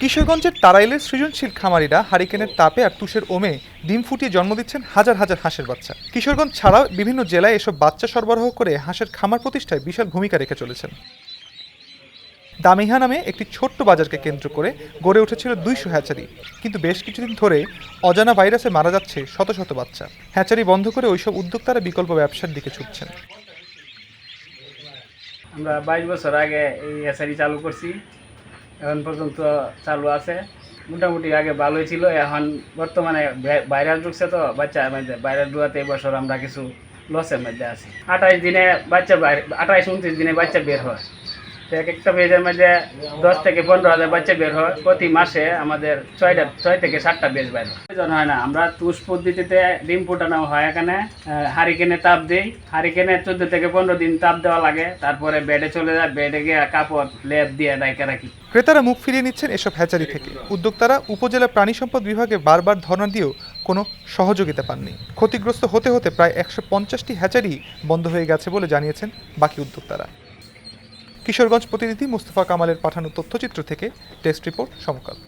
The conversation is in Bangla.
কিশোরগঞ্জের তারাইলের সৃজনশীল খামারিরা হারিকেনের তাপে আর তুষের ওমে ডিম ফুটিয়ে জন্ম দিচ্ছেন হাজার হাজার হাঁসের বাচ্চা। কিশোরগঞ্জ ছাড়াও বিভিন্ন জেলায় এসব বাচ্চা সরবরাহ করে হাঁসের খামার প্রতিষ্ঠায় বিশাল ভূমিকা রেখে চলেছেন। দামিহা নামে একটি ছোট্ট বাজারকে কেন্দ্র করে গড়ে উঠেছিল দুইশো হ্যাচারি। কিন্তু বেশ কিছুদিন ধরে অজানা ভাইরাসে মারা যাচ্ছে শত শত বাচ্চা। হ্যাচারি বন্ধ করে ওইসব উদ্যোক্তারা বিকল্প ব্যবসার দিকে ছুটছেন। আমরা বাইশ বছর আগে এই এসআরি চালু করছি। এখন পর্যন্ত চালু আছে। মোটামুটি আগে ভালোই ছিল, এখন বর্তমানে ভাইরাল ঢুকছে তো বাচ্চা মধ্যে। ভাইরাল ঢুকাতে এবছর আমরা কিছু লসের মধ্যে আছি। আঠাইশ দিনে বাচ্চা আঠাইশ উনত্রিশ দিনে বাচ্চা বের হয়। এক একটা পেজের মধ্যে দশ থেকে পনেরো হাজার বাচ্চা বের হয়। প্রতি মাসে আমাদের ছয়টা, ছয় থেকে সাতটা বেজ বের হয়। প্রয়োজন হয় না। আমরা তুষ পদ্ধতিতে ডিম ফুটানো হয় এখানে। হারিকেনে তাপ দিই। হারিকেনে চোদ্দ থেকে পনেরো দিন তাপ দেওয়া লাগে। তারপরে বেডে চলে যায়। বেডে গিয়ে কাপড়, লেপ দিয়ে ডাইকে রাখি ক্রেতারা মুখ ফিরিয়ে নিচ্ছেন এসব হ্যাচারি থেকে। উদ্যোক্তারা উপজেলা প্রাণী সম্পদ বিভাগে বারবার ধর্ণা দিয়েও কোনো সহযোগিতা পাননি। ক্ষতিগ্রস্ত হতে হতে প্রায় একশো পঞ্চাশটি হ্যাচারি বন্ধ হয়ে গেছে বলে জানিয়েছেন বাকি উদ্যোক্তারা। কিশোরগঞ্জ প্রতিনিধি মুস্তফা কামালের পাঠানো তথ্যচিত্র থেকে টেস্ট রিপোর্ট সমকাল।